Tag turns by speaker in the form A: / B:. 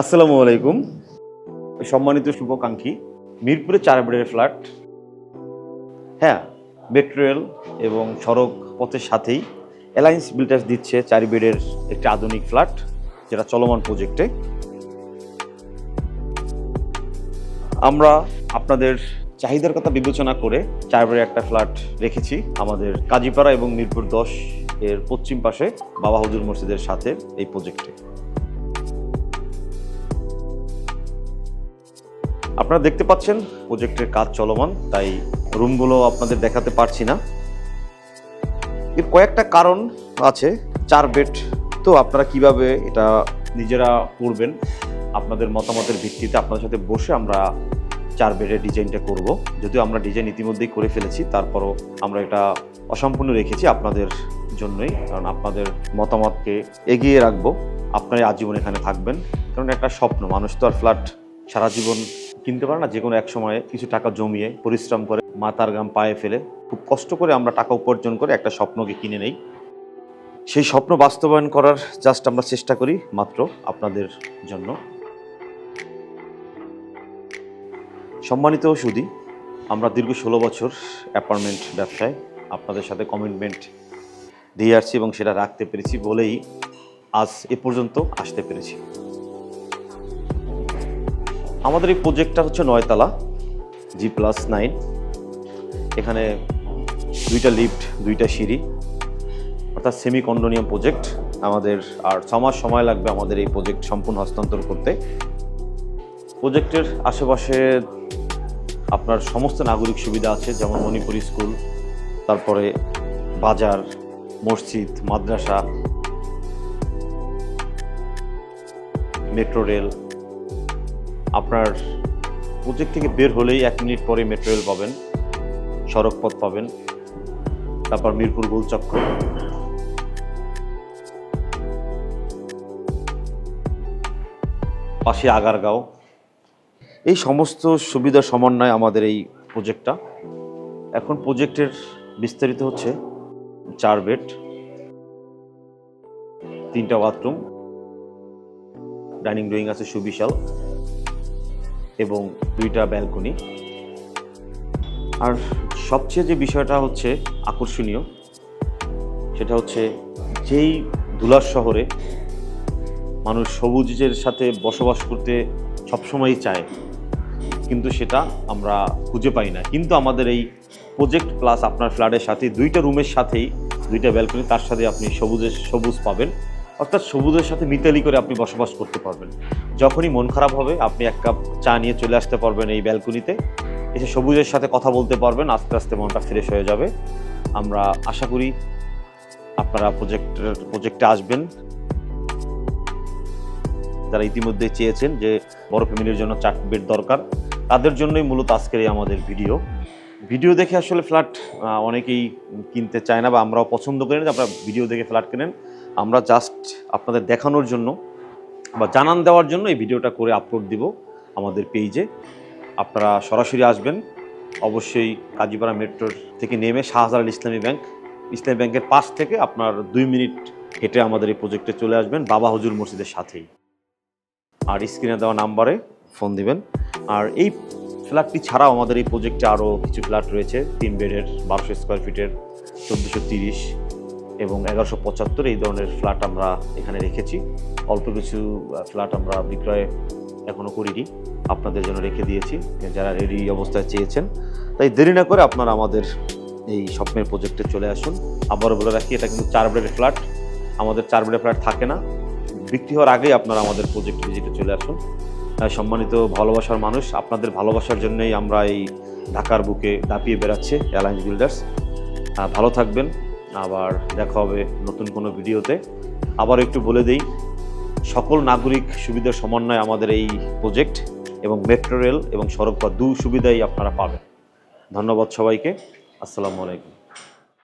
A: আসসালামু আলাইকুম। সম্মানিত শুভাকাঙ্ক্ষী, মিরপুরে চার বেডের ফ্ল্যাট। হ্যাঁ মেট্রো রেল এবং সড়ক পথের সাথেই অ্যালায়েন্স বিল্ডার্স দিচ্ছে চার বেডের একটি আধুনিক ফ্ল্যাট, যেটা চলমান প্রজেক্টে। আমরা আপনাদের চাহিদার কথা বিবেচনা করে চার বেডের একটা ফ্ল্যাট রেখেছি আমাদের কাজীপাড়া এবং মিরপুর দশ এর পশ্চিম পাশে বাবা হুজুর মসজিদের সাথে এই প্রজেক্টে। আপনারা দেখতে পাচ্ছেন, প্রজেক্টের কাজ চলমান, তাই রুমগুলো আপনাদের দেখাতে পারছি না। এর কয়েকটা কারণ আছে, চার বেড। তো আপনারা কীভাবে এটা নিজেরা করবেন, আপনাদের মতামতের ভিত্তিতে আপনাদের সাথে বসে আমরা চার বেডের ডিজাইনটা করব। যদিও আমরা ডিজাইন ইতিমধ্যেই করে ফেলেছি, তারপরও আমরা এটা অসম্পূর্ণ রেখেছি আপনাদের জন্যই, কারণ আপনাদের মতামতকে এগিয়ে রাখব। আপনারা আজীবন এখানে থাকবেন, কারণ একটা স্বপ্ন, মানুষ তো আর ফ্ল্যাট সারা জীবন কিনতে পারে না যে কোনো এক সময়ে কিছু টাকা জমিয়ে পরিশ্রম করে মাথার গাম পায়ে ফেলে খুব কষ্ট করে আমরা টাকা উপার্জন করে একটা স্বপ্নকে কিনে নেই। সেই স্বপ্ন বাস্তবায়ন করার জাস্ট আমরা চেষ্টা করি মাত্র আপনাদের জন্য। সম্মানিত সুদী, আমরা দীর্ঘ ষোলো বছর অ্যাপার্টমেন্ট ব্যবসায় আপনাদের সাথে কমিটমেন্ট দিয়ে আসছি এবং সেটা রাখতে পেরেছি বলেই আজ এ পর্যন্ত আসতে পেরেছি। আমাদের এই প্রজেক্টটা হচ্ছে নয়তলা জি প্লাস নাইন এখানে দুইটা লিফট দুইটা সিঁড়ি, অর্থাৎ সেমি কন্ডোনিয়াম প্রজেক্ট আমাদের আর ছ মাস সময় লাগবে আমাদের এই প্রজেক্ট সম্পূর্ণ হস্তান্তর করতে। প্রজেক্টের আশেপাশে আপনার সমস্ত নাগরিক সুবিধা আছে, যেমন মণিপুর স্কুল, তারপরে বাজার, মসজিদ, মাদ্রাসা মেট্রো রেল আপনার প্রজেক্ট থেকে বের হলেই এক মিনিট পরে মেট্রো রেল পাবেন সড়ক পথ পাবেন, তারপর মিরপুর গোলচক্র। পাশে আগারগাঁও। এই সমস্ত সুবিধা সমন্বয় আমাদের এই প্রজেক্টটা এখন প্রজেক্টের বিস্তারিত হচ্ছে চার বেড তিনটা বাথরুম ডাইনিং ডুইং আছে সুবিশাল। এবং দুইটা ব্যালকনি। আর সবচেয়ে যে বিষয়টা হচ্ছে আকর্ষণীয়, সেটা হচ্ছে যেই দুলার শহরে মানুষ সবুজের সাথে বসবাস করতে সবসময়ই চায়, কিন্তু সেটা আমরা খুঁজে পাই না। কিন্তু আমাদের এই প্রজেক্ট প্লাস আপনার ফ্ল্যাটের সাথে, দুইটা রুমের সাথেই দুইটা ব্যালকনি, তার সাথে আপনি সবুজের, সবুজ পাবেন। অর্থাৎ সবুজের সাথে মিতালি করে আপনি বসবাস করতে পারবেন। যখনই মন খারাপ হবে, আপনি এক কাপ চা নিয়ে চলে আসতে পারবেন এই ব্যালকনিতে। এসে সবুজের সাথে কথা বলতে পারবেন, আস্তে আস্তে মনটা ফ্রেশ হয়ে যাবে। আমরা আশা করি আপনারা প্রজেক্টের প্রজেক্টে আসবেন। যারা ইতিমধ্যে চেয়েছেন যে বড় ফ্যামিলির জন্য চার বেড দরকার, তাদের জন্যই মূলত আজকের এই আমাদের ভিডিও ভিডিও দেখে আসলে ফ্ল্যাট অনেকেই কিনতে চায় না বা আমরাও পছন্দ করি না যে আপনারা ভিডিও দেখে ফ্ল্যাট কেনেন। আমরা জাস্ট আপনাদের দেখানোর জন্য বা জানান দেওয়ার জন্য এই ভিডিওটা করে আপলোড দিব আমাদের পেজে আপনারা সরাসরি আসবেন। অবশ্যই কাজীপাড়া মেট্রোর থেকে নেমে শাহজালাল ইসলামী ব্যাংক, ইসলামী ব্যাংকের পাশ থেকে আপনার দুই মিনিট হেঁটে আমাদের এই প্রজেক্টে চলে আসবেন, বাবা হজুর মসজিদের সাথেই। আর স্ক্রিনে দেওয়া নাম্বারে ফোন দিবেন। আর এই ফ্ল্যাটটি ছাড়াও আমাদের এই প্রজেক্টে আরও কিছু ফ্ল্যাট রয়েছে, তিন বেডের, বারোশো স্কোয়ার ফিটের চোদ্দোশো তিরিশ। এবং এগারোশো পঁচাত্তর এই ধরনের ফ্ল্যাট আমরা এখানে রেখেছি। অল্প কিছু ফ্ল্যাট আমরা বিক্রয় এখনও করিনি। আপনাদের জন্য রেখে দিয়েছি। যারা রেডি অবস্থায় চেয়েছেন, তাই দেরি না করে আপনারা আমাদের এই স্বপ্নের প্রজেক্টে চলে আসুন। আবারও বলে রাখি, এটা কিন্তু চার বেডের ফ্ল্যাট। আমাদের চার বেডের ফ্ল্যাট থাকে না। বিক্রি হওয়ার আগেই আপনারা আমাদের প্রজেক্ট ভিজিটে চলে আসুন। সম্মানিত ভালোবাসার মানুষ, আপনাদের ভালোবাসার জন্যই আমরা এই ঢাকার বুকে দাপিয়ে বেড়াচ্ছে অ্যালায়েন্স বিল্ডার্স। ভালো থাকবেন। আবার দেখা হবে নতুন কোনো ভিডিওতে। আবার একটু বলে দেই, সকল নাগরিক সুবিধার সমন্বয় আমাদের এই প্রজেক্ট এবং মেট্রো রেল এবং সড়ক পথ দু সুবিধাই আপনারা পাবেন। ধন্যবাদ সবাইকে। আসসালামু আলাইকুম।